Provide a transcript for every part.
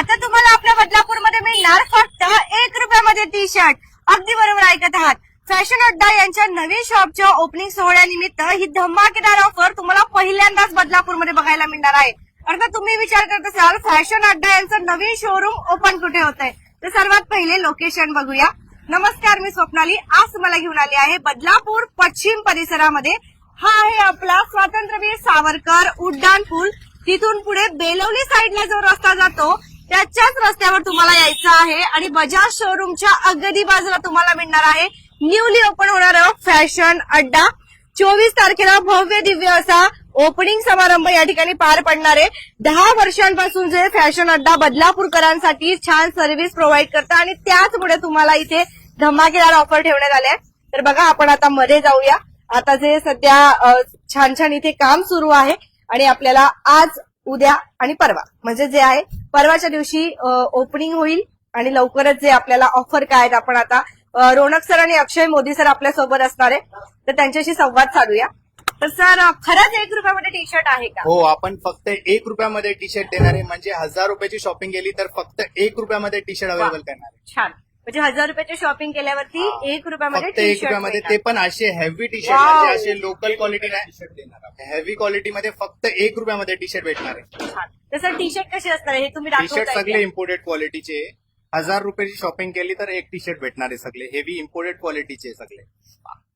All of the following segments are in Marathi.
आता तुम्हाला आपल्या बदलापूरमध्ये मिळणार फक्त एक रुपयामध्ये टी शर्ट अगदी बरोबर ऐकत आहात. फॅशन अड्डा यांच्या नवीन शॉपच्या ओपनिंग सोहळ्यानिमित्त ही धमाकेदार ऑफर तुम्हाला पहिल्यांदाच बदलापूरमध्ये बघायला मिळणार आहे. अर्थात तुम्ही विचार करत असाल फॅशन अड्डा यांचं नवीन शोरूम ओपन कुठे होत आहे तर सर्वात पहिले लोकेशन बघूया. नमस्कार मी स्वप्नाली. आज तुम्हाला घेऊन आली आहे बदलापूर पश्चिम परिसरामध्ये. हा आहे आपला स्वातंत्र्यवीर सावरकर उड्डाण पूल तिथून पुढे बेलवली साईडला जो रस्ता जातो त्याच्याच रस्त्यावर तुम्हाला यायचं आहे आणि बजाज शोरूमच्या अगदी बाजूला तुम्हाला मिळणार आहे न्यूली ओपन होणार फॅशन अड्डा. चोवीस तारखेला भव्य दिव्य असा ओपनिंग समारंभ या ठिकाणी पार पडणार आहे. दहा वर्षांपासून जे फॅशन अड्डा बदलापूरकरांसाठी छान सर्व्हिस प्रोव्हाइड करतं आणि त्याचमुळे तुम्हाला इथे धमाकेदार ऑफर ठेवण्यात आल्या तर बघा आपण आता मध्ये जाऊया. आता जे सध्या छान छान इथे काम सुरू आहे आणि आपल्याला आज उद्या आणि परवा. म्हणजे जे आहे परवाच्या दिवशी ओपनिंग होईल आणि लवकरच जे आपल्याला ऑफर काय आहेत आपण आता रोनक सर आणि अक्षय मोदी सर आपल्यासोबत असणार आहे. तर त्यांच्याशी संवाद साधूया. तर सर खरंच एक रुपयामध्ये टी शर्ट आहे का? हो आपण फक्त एक रुपयामध्ये टी शर्ट देणार आहे. म्हणजे हजार रुपयाची शॉपिंग केली तर फक्त एक रुपयामध्ये टी शर्ट अवेलेबल करणार आहे. छान. म्हणजे हजार रुपयाची शॉपिंग केल्यावरती एक रुपयामध्ये फक्त टी एक शर्ट रुपयामध्ये. ते पण असे हेवी टी शर्ट Wow. म्हणजे असे लोकल क्वालिटी नाही. हेवी क्वालिटीमध्ये फक्त एक रुपयामध्ये टी शर्ट भेटणार आहे. छान. सर टी शर्ट कसे असणार आहे हे तुम्ही टी शर्ट सगळे? इम्पोर्टेड क्वालिटीचे हजार रुपयाची शॉपिंग केली तर एक टी शर्ट भेटणार आहे सगळे. हेवी इम्पोर्टेड क्वालिटीचे सगळे.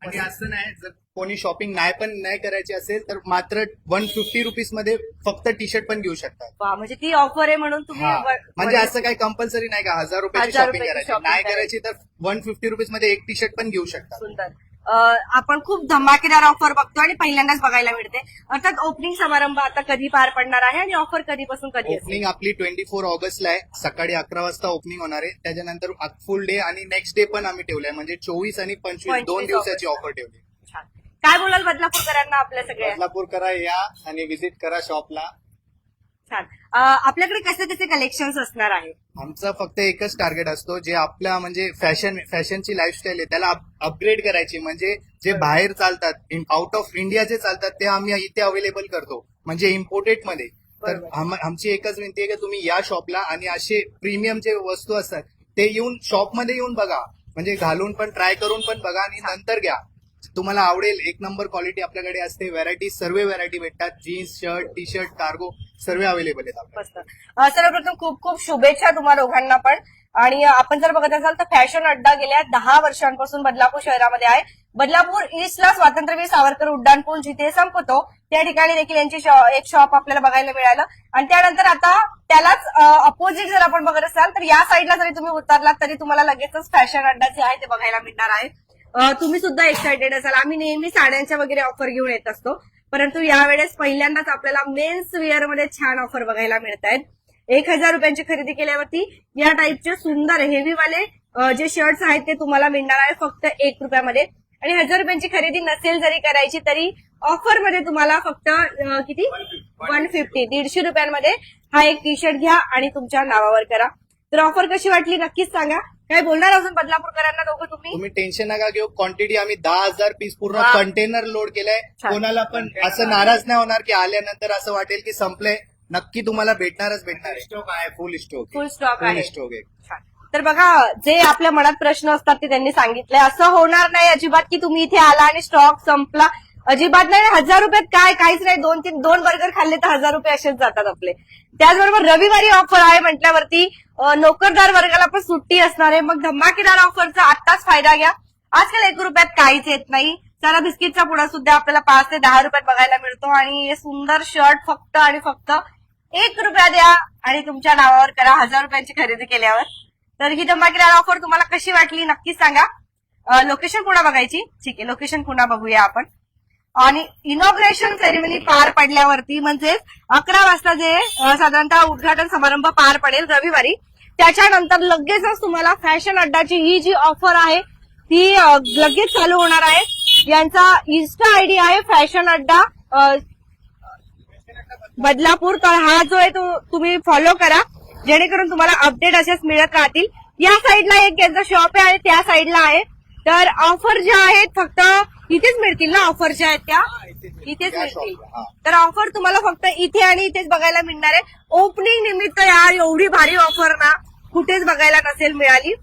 आणि असं नाही जर कोणी शॉपिंग नाही पण नाही करायची असेल तर मात्र वन फिफ्टी रुपीजमध्ये फक्त टी शर्ट पण घेऊ शकतात. वा, म्हणजे ती ऑफर आहे म्हणून तुम्ही हा. म्हणजे असं काही कंपल्सरी नाही का? हजार रुपयाची हजार शॉपिंग रुपयाची करायची. shopping नाही करायची. तर वन फिफ्टी रुपीजमध्ये एक टी शर्ट पण घेऊ शकतात. सुंदर. आपण खूप धमाकेदार ऑफर बघतो आणि पहिल्यांदाच बघायला मिळते. अर्थात ओपनिंग समारंभ आता कधी पार पडणार आहे आणि ऑफर कधीपासून कधी असेल ओपनिंग आपली ट्वेंटी फोर ऑगस्टला आहे. सकाळी अकरा वाजता ओपनिंग होणार आहे. त्याच्यानंतर फुल डे आणि नेक्स्ट डे पण आम्ही ठेवलाय. म्हणजे चोवीस आणि पंचवीस 25 दोन दिवसाची. ऑफर ठेवली. छान. काय बोलाल बदलापूरकरांना आपल्या सगळ्या? बदलापूर करा या आणि विजिट करा शॉपला छान. आपल्याकडे कसे कसे कलेक्शन असणार आहे? आमचं फक्त एकच टार्गेट असतो जे आपल्या म्हणजे फॅशन फॅशनची लाईफस्टाईल आहे त्याला अपग्रेड करायची. म्हणजे जे बाहेर चालतात आउट ऑफ इंडिया जे चालतात ते आम्ही इथे अवेलेबल करतो म्हणजे इम्पोर्टेडमध्ये तर आमची एकच विनंती आहे की तुम्ही या शॉपला आणि असे प्रीमियम जे वस्तू असतात ते येऊन शॉपमध्ये येऊन बघा. म्हणजे घालून पण ट्राय करून पण बघा आणि नंतर घ्या. तुम्हाला आवडेल एक नंबर क्वालिटी आपल्याकडे असते व्हरायटी सर्व व्हरायटी भेटतात. Jeans shirt T shirt cargo सर्व अवेलेबल आहेत सर्वप्रथम खूप खूप शुभेच्छा तुम्हा दोघांना पण. आणि आपण जर बघत असाल तर फॅशन अड्डा गेल्या दहा वर्षांपासून बदलापूर शहरामध्ये आहे. बदलापूर ईस्टला स्वातंत्र्यवीर सावरकर उड्डाणपूल जिथे संपतो त्या ठिकाणी देखील यांची एक शॉप आपल्याला बघायला मिळालं. आणि त्यानंतर आता त्यालाच अपोजिट जर आपण बघत असाल तर या साईडला जरी तुम्ही उतरलात तरी तुम्हाला लगेचच फॅशन अड्डा जे आहे ते बघायला मिळणार आहे. तुम्ही सुद्धा एक्सायटेड असाल. आम्ही नेहमी साड्यांच्या वगैरे ऑफर घेऊन येत असतो. परंतु यावेळेस पहिल्यांदाच आपल्याला मेन्स वेअरमध्ये छान ऑफर बघायला मिळत आहेत एक हजार रुपयांची खरेदी केल्यावरती या टाईपचे सुंदर हेवीवाले जे शर्ट्स आहेत ते तुम्हाला मिळणार आहे फक्त एक रुपयामध्ये. आणि हजार रुपयांची खरेदी नसेल जरी करायची तरी ऑफरमध्ये तुम्हाला फक्त किती? वन फिफ्टी दीडशे रुपयांमध्ये हा एक टी शर्ट घ्या आणि तुमच्या नावावर करा. तर ऑफर कशी वाटली नक्कीच सांगा. काय बोलणार अजून बदलापूरकरांना दोघं तुम्ही? तुम्ही टेन्शन नका घेऊ. क्वांटिटी आम्ही दहा हजार पीस पूर्ण वा. कंटेनर लोड केलाय. छान. कोणाला पण असं नाराज नाही होणार की आल्यानंतर असं वाटेल की संपलंय नक्की तुम्हाला भेटणारच भेटणार स्टॉक आहे फुल स्टॉक फुल स्टॉक फुल आहे. स्टॉक आहे. छान. तर बघा जे आपल्या मनात प्रश्न असतात ते त्यांनी सांगितलंय असं होणार नाही अजिबात की तुम्ही इथे आला आणि स्टॉक संपला. अजिबात नाही. हजार रुपयात काय? काहीच नाही. दोन तीन दोन बर्गर खाल्ले तर हजार रुपये असेच जातात आपले. त्याचबरोबर रविवारी ऑफर आहे म्हटल्यावरती नोकरदार वर्गाला पण सुट्टी असणार आहे. मग धमाकेदार ऑफरचा आत्ताच फायदा घ्या. आजकाल एक रुपयात काहीच येत नाही. सारा बिस्किटचा पुडा सुद्धा आपल्याला पाच ते दहा रुपयात बघायला मिळतो. आणि हे सुंदर शर्ट फक्त आणि फक्त एक रुपया द्या आणि तुमच्या नावावर करा. हजार रुपयांची खरेदी केल्यावर. तर ही धमाकेदार ऑफर तुम्हाला कशी वाटली नक्कीच सांगा. लोकेशन पुन्हा बघायची? ठीक आहे लोकेशन पुन्हा बघूया आपण. आणि इनॉग्रेशन सेरेमनी पार पडल्यावरती म्हणजेच अकरा वाजता जे साधारणतः उद्घाटन समारंभ पार पडेल रविवारी त्याच्यानंतर लगेचच तुम्हाला फॅशन अड्डाची ही जी ऑफर आहे ती लगेच चालू होणार आहे. यांचा इन्स्टा आयडी आहे फॅशन अड्डा बदलापूर तर हा जो आहे तो तुम्ही फॉलो करा. जेणेकरून तुम्हाला अपडेट असेच मिळत राहतील. या साईडला एक यांचा शॉप आहे आणि त्या साईडला आहे. तर ऑफर ज्या आहेत फक्त इथेच मिळतील ना ऑफर ज्या आहेत त्या? इथेच मिळतील. तर ऑफर तुम्हाला फक्त इथे आणि इथेच बघायला मिळणार आहे. ओपनिंग निमित्त यार एवढी भारी ऑफर ना. कुठेच बघायला नसेल मिळाली.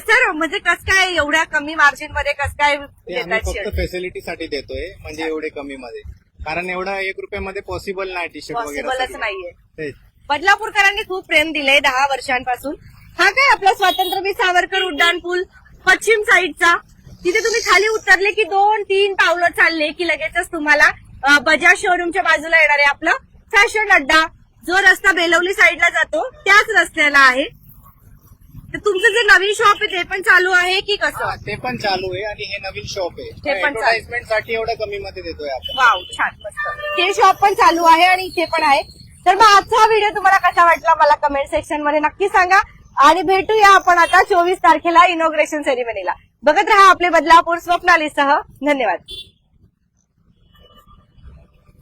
सर म्हणजे कस काय एवढ्या कमी मार्जिनमध्ये कस काय फक्त? फॅसिलिटीसाठी देतोय म्हणजे एवढे कमी मध्ये. कारण एवढा एक रुपयामध्ये पॉसिबल नाही टी शर्ट वगैरे पॉसिबलच. नाहीये. बदलापूरकरांनी खूप प्रेम दिलंय दहा वर्षांपासून. हा काय आपला स्वातंत्र्यवीर सावरकर उड्डाण पूल पश्चिम साईडचा तिथे तुम्ही खाली उतरले की दोन तीन पावलं चालले की लगेचच तुम्हाला बजाज शोरूमच्या बाजूला येणार आहे आपलं फॅशन अड्डा जो रस्ता बेलवली साईडला जातो त्याच रस्त्याला आहे. तर तुमचं जे नवीन शॉप आहे ते पण चालू आहे की कसं? ते पण चालू आहे आणि हे नवीन शॉप ते आहे पण चालू. ऍडव्हर्टाइजमेंटसाठी एवढं कमी मध्ये देतोय आपण. वाव छान मस्त. ते शॉप पण चालू आहे आणि इथे पण आहे. तर मग आजचा व्हिडिओ तुम्हाला कसा वाटला मला कमेंट सेक्शनमध्ये नक्की सांगा. आणि भेटूया आपण आता चोवीस तारखेला इनॉग्रेशन सेरेमनीला बघत राहा आपले बदलापूर स्वप्नालीसह. धन्यवाद.